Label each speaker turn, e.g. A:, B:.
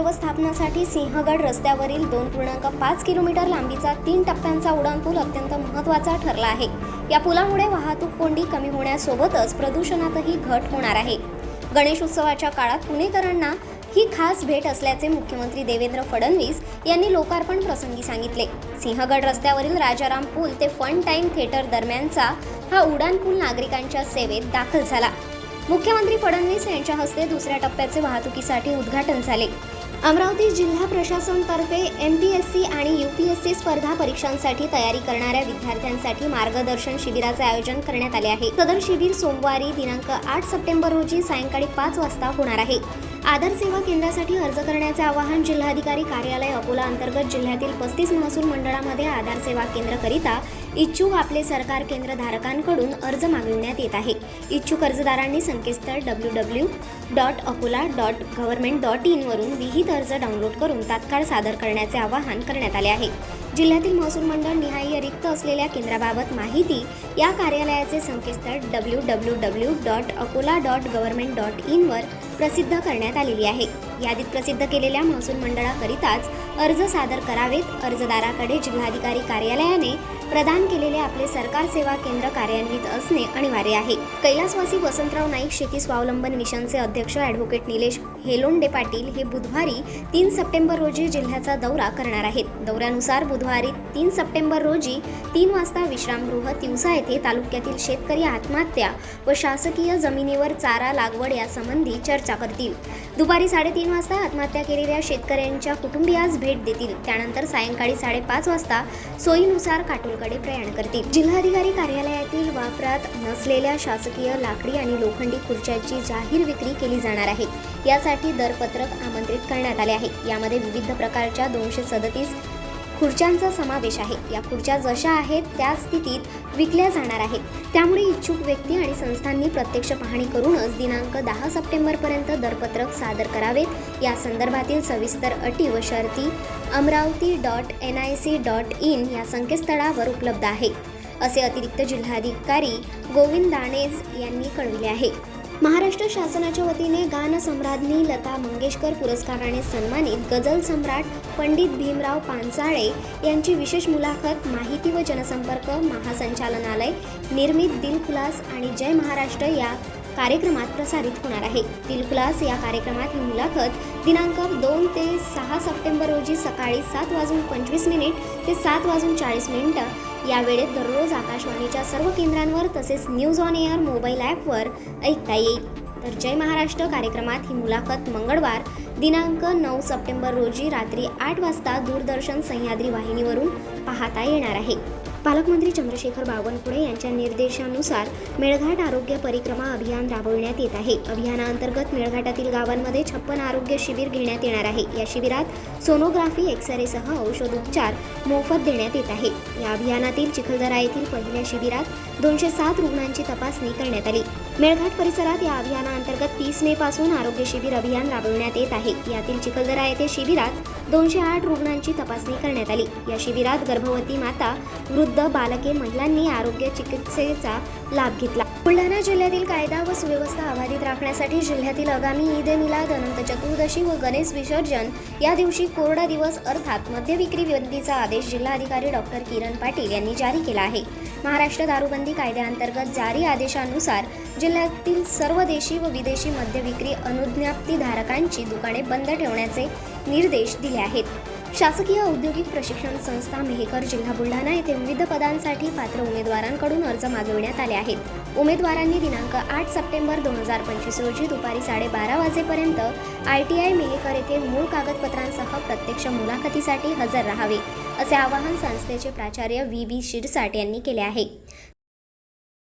A: व्यवस्थापनासाठी सिंहगड रस्त्यावरील दोन पूर्णांक पाच किलोमीटर लांबीचा तीन टप्प्यांचा उड्डाणपूल अत्यंत महत्त्वाचा ठरला आहे. या पुलामुळे वाहतूक कोंडी कमी होण्यासोबतच प्रदूषणातही घट होणार आहे. गणेश उत्सवाच्या काळात पुणेकरांना ही खास भेट असल्याचे मुख्यमंत्री देवेंद्र फडणवीस यांनी लोकार्पण प्रसंगी सांगितले. सिंहगड रस्त्यावरील राजाराम पूल ते फन टाईम थिएटर दरम्यानचा हा उड्डाणपूल नागरिकांच्या सेवेत दाखल झाला. मुख्यमंत्री फडणवीस यांच्या हस्ते दुसऱ्या टप्प्याचे वाहतुकीसाठी उद्घाटन झाले. अमरावती जिल्हा प्रशासनतर्फे एम पी एस सी आणि यू पी एस सी स्पर्धा परीक्षांसाठी तयारी करणाऱ्या विद्यार्थ्यांसाठी मार्गदर्शन शिबिराचे आयोजन करण्यात आले आहे. सदर शिबिर सोमवारी दिनांक आठ सप्टेंबर रोजी सायंकाळी पाच वाजता होणार आहे. आधार सेवा केंद्रासाठी अर्ज करण्याचे आवाहन जिल्हाधिकारी कार्यालय अकोला अंतर्गत जिल्ह्यातील पस्तीस महसूल मंडळामध्ये आधार सेवा केंद्रकरिता इच्छुक आपले सरकार केंद्र धारकांकडून अर्ज मागविण्यात येत आहे. इच्छुक अर्जदारांनी संकेतस्थळ W W dot Akola dot government dot इनवरून विहित अर्ज डाउनलोड करून तात्काळ सादर करण्याचे आवाहन करण्यात आले आहे. जिल्ह्यातील महसूल मंडळ निहाय रिक्त असलेल्या केंद्राबाबत माहिती या कार्यालयाचे संकेतस्थळ W W W dot Akola dot government dot इनवर प्रसिद्ध करण्यात आलेली आहे. यादीत प्रसिद्ध केलेल्या महसूल मंडळाकरिताच अर्ज सादर करावेत. अर्जदाराकडे जिल्हाधिकारी कार्यालयाने प्रदान केलेले आपले सरकार सेवा केंद्र कार्यान्वित असणे अनिवार्य आहे. कैलासवासी वसंतराव नाईक शेती स्वावलंबन मिशनचे अध्यक्ष ॲडव्होकेट निलेश हेलोंडे पाटील हे बुधवारी तीन सप्टेंबर रोजी जिल्ह्याचा दौरा करणार आहेत. दौऱ्यानुसार बुधवारी तीन सप्टेंबर रोजी तीन वाजता विश्रामगृह तिवसा येथे तालुक्यातील शेतकरी आत्महत्या व शासकीय जमिनीवर चारा लागवड यासंबंधी चर्चा करतील. दुपारी साडेतीन वाजता आत्महत्या केलेल्या शेतकऱ्यांच्या कुटुंबियास भेट देतील. त्यानंतर सायंकाळी साडेपाच वाजता सोयीनुसार काटोलकडे प्रयाण करतील. जिल्हाधिकारी कार्यालयातील वापरात नसलेल्या शासकीय लाकडी आणि लोखंडी खुर्च्यांची जाहीर विक्री केली जाणार आहे. यासाठी दरपत्रक आमंत्रित करण्यात आले आहे. यामध्ये विविध प्रकारच्या दोनशे सदतीस खुर्च्यांचा समावेश आहे. या खुर्च्या जशा आहेत त्या स्थितीत विकल्या जाणार आहेत. त्यामुळे इच्छुक व्यक्ती आणि संस्थांनी प्रत्यक्ष पाहणी करूनच दिनांक दहा सप्टेंबरपर्यंत दरपत्रक सादर करावेत या संदर्भातील सविस्तर अटी व शर्ती Amravati dot N I C dot in या संकेतस्थळावर उपलब्ध आहे. असे अतिरिक्त जिल्हाधिकारी गोविंद दाणेज यांनी कळविले आहे. महाराष्ट्र शासनाच्या वतीने गानसम्राज्ञी लता मंगेशकर पुरस्काराने सन्मानित गझल सम्राट पंडित भीमराव पानसाळे यांची विशेष मुलाखत माहिती व जनसंपर्क महासंचालनालय निर्मित दिलखुलास आणि जय महाराष्ट्र या कार्यक्रमात प्रसारित होणार आहे. दिलखुलास या कार्यक्रमात ही मुलाखत दिनांक दोन ते सहा सप्टेंबर रोजी सकाळी सात वाजून पंचवीस मिनिट ते सात वाजून चाळीस मिनिटं. या वेळेत दररोज आकाशवाणीच्या सर्व केंद्रांवर तसेच न्यूज ऑन एअर मोबाईल ॲपवर ऐकता येईल. तर जय महाराष्ट्र कार्यक्रमात ही मुलाखत मंगळवार दिनांक नऊ सप्टेंबर रोजी रात्री आठ वाजता दूरदर्शन सह्याद्री वाहिनीवरून पाहता येणार आहे. पालकमंत्री चंद्रशेखर बावनकुळे यांच्या निर्देशानुसार मेळघाट आरोग्य परिक्रमा अभियान राबविण्यात येत आहे. अभियानाअंतर्गत मेळघाटातील गावांमध्ये छप्पन आरोग्य शिबिर घेण्यात येणार आहे. या शिबिरात सोनोग्राफी एक्सरेसह औषधोपचार मोफत देण्यात येत आहे. या अभियानातील चिखलदरा येथील पहिल्या शिबिरात दोनशे सात रुग्णांची तपासणी करण्यात आली. मेळघाट परिसरात या अभियानाअंतर्गत तीस मे पासून आरोग्य शिबिर अभियान राबविण्यात येत आहे. यातील चिखलदरा येथे शिबिरात दोनशे आठ रुग्णांची तपासणी करण्यात आली. या शिबिरात गर्भवती माता वृद्ध बालके महिलांनी आरोग्य चिकित्सेचा लाभ घेतला. बुलढाणा जिल्ह्यातील कायदा व सुव्यवस्था अबाधित राखण्यासाठी जिल्ह्यातील आगामी ईद ए मिलाद अनंत चतुर्दशी व गणेश विसर्जन या दिवशी कोरडा दिवस अर्थात मद्य विक्री बंदीचा आदेश जिल्हाधिकारी डॉक्टर किरण पाटील यांनी जारी केला आहे. महाराष्ट्र दारूबंदी कायद्याअंतर्गत जारी आदेशानुसार जिल्ह्यातील सर्व देशी व विदेशी मद्य विक्री अनुज्ञप्तीधारकांची दुकाने बंद ठेवण्याचे निर्देश दिले आहेत. शासकीय औद्योगिक प्रशिक्षण संस्था मेहकर जिल्हा बुलढाणा येथे विविध पदांसाठी पात्र उमेदवारांकडून अर्ज मागविण्यात आले आहेत. उमेदवारांनी दिनांक आठ सप्टेंबर दोन हजार पंचवीस रोजी दुपारी साडेबारा वाजेपर्यंत आय टी आय मेहकर येथे मूळ कागदपत्रांसह प्रत्यक्ष मुलाखतीसाठी हजर राहावे असे आवाहन संस्थेचे प्राचार्य व्ही बी शिरसाट यांनी केले आहे.